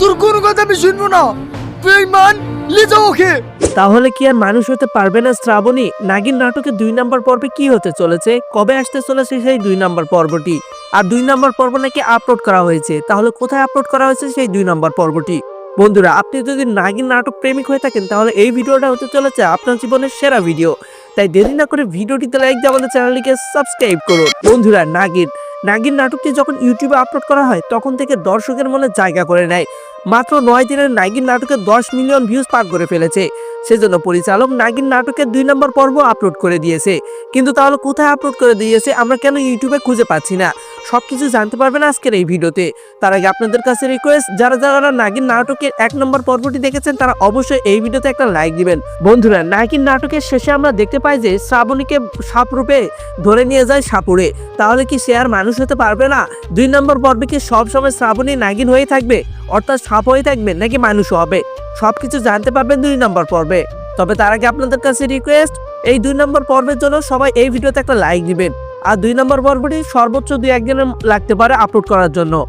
কোনো কথা আমি শুনব না। তাহলে কি আর মানুষ হতে পারবে না শ্রাবণী? নাগিন নাটকের দুই নম্বর পর্বে কি হতে চলেছে? কবে আসতে চলেছে সেই দুই নম্বর পর্বটি? আর দুই নম্বর পর্ব নাকি আপলোড করা হয়েছে। তাহলে কোথায় আপলোড করা হয়েছে সেই দুই নম্বর পর্বটি? বন্ধুরা, আপনি যদি নাগিন নাটক প্রেমিক হয়ে থাকেন, তাহলে এই ভিডিওটা হতে চলেছে আপনার জীবনের সেরা ভিডিও। তাই দেরি না করে ভিডিওটিতে লাইক দিয়ে আমাদের চ্যানেলটিকে সাবস্ক্রাইব করুন। বন্ধুরা, নাগিন নাগিন নাটকটি যখন ইউটিউবে আপলোড করা হয়, তখন থেকে দর্শকের মনে জায়গা করে নেয়। মাত্র নয় দিনের নাগিন নাটকে দশ মিলিয়ন ভিউজ পার করে ফেলেছে। সেজন্য পরিচালক নাগিন নাটকের দুই নম্বর পর্ব আপলোড করে দিয়েছে। কিন্তু তাহলে কোথায় আপলোড করে দিয়েছে, আমরা কেন ইউটিউবে খুঁজে পাচ্ছি না? সবকিছু জানতে পারবেন আজকের এই ভিডিওতে। তার আগে আপনাদের কাছে রিকোয়েস্ট যারা যারা নাগিন নাটকের এক নম্বর পর্বটি দেখেছেন, তারা অবশ্যই এই ভিডিওতে একটা লাইক দিবেন। বন্ধুরা, নাগিন নাটকের শেষে আমরা দেখতে পাই যে শ্রাবণীকে সাপ রূপে ধরে নিয়ে যায় সাপুরে তাহলে কি সে আর মানুষ হতে পারবে না? দুই নম্বর পর্বে কি সবসময় শ্রাবণী নাগিন হয়ে থাকবে? অর্থাৎ সাপ হয়ে থাকবে নাকি মানুষ হবে? সবকিছু জানতে পারবেন দুই নম্বর পর্বে। তবে তার আগে আপনাদের কাছে রিকোয়েস্ট এই দুই নম্বর পর্বের জন্য সবাই এই ভিডিওতে একটা লাইক দিবেন। আর দুই নম্বর পর্বটি সর্বোচ্চ দুই একদিনের লাগতে পারে আপলোড করার জন্য।